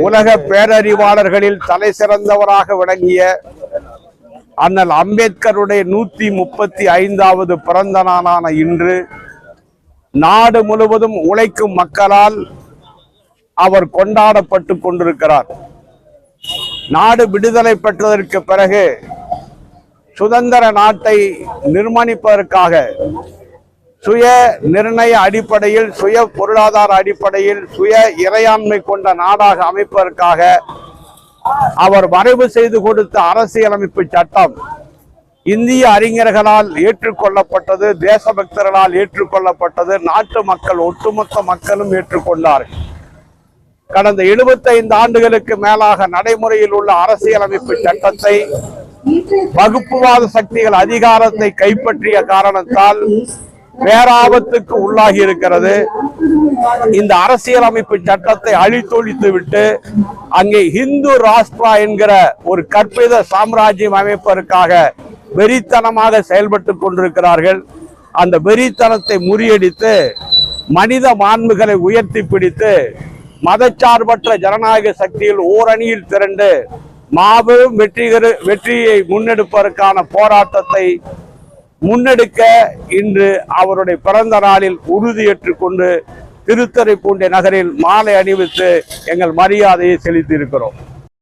உலக பேரறிவாளர்களில் தலை சிறந்தவராக விளங்கிய அண்ணல் அம்பேத்கருடைய நூத்தி முப்பத்தி ஐந்தாவது பிறந்த நாளான இன்று நாடு முழுவதும் உழைக்கும் மக்களால் அவர் கொண்டாடப்பட்டு கொண்டிருக்கிறார். நாடு விடுதலை பெற்றதற்கு பிறகு சுதந்திர நாட்டை நிர்மாணிப்பதற்காக சுய நிர்ணய அடிப்படையில் சுய பொருளாதார அடிப்படையில் சுய இறையாண்மை கொண்ட நாடாக அமைப்பதற்காக அவர் வரைவு செய்து கொடுத்த அரசியலமைப்பு சட்டம் இந்திய அறிஞர்களால் ஏற்றுக்கொள்ளப்பட்டது தேசபக்தர்களால் ஏற்றுக்கொள்ளப்பட்டது நாட்டு மக்கள் ஒட்டுமொத்த மக்களும் ஏற்றுக்கொண்டார்கள். கடந்த 75 ஆண்டுகளுக்கு மேலாக நடைமுறையில் உள்ள அரசியலமைப்பு சட்டத்தை வகுப்புவாத சக்திகள் அதிகாரத்தை கைப்பற்றிய காரணத்தால் பேராபத்துக்கு உள்ளாகி இருக்கிறது. இந்த அரசியலமைப்பு சட்டத்தை அழித்தொழித்து விட்டு அங்கே இந்து ராஷ்டிரா என்கிற ஒரு கற்பித சாம்ராஜ்யம் அமைப்பதற்காக வெறித்தனமாக செயல்பட்டு கொண்டிருக்கிறார்கள். அந்த வெறித்தனத்தை முறியடித்து மனித மாண்புகளை உயர்த்தி பிடித்து மதச்சார்பற்ற ஜனநாயக சக்தியில் ஓரணியில் திரண்டு மாபெரும் வெற்றிகர வெற்றியை முன்னெடுப்பதற்கான போராட்டத்தை முன்னெடுக்க இன்று அவருடைய பிறந்த நாளில் உறுதியேற்றுக் கொண்டு பூண்டிய நகரில் மாலை அணிவித்து எங்கள் மரியாதையை செலுத்தி இருக்கிறோம்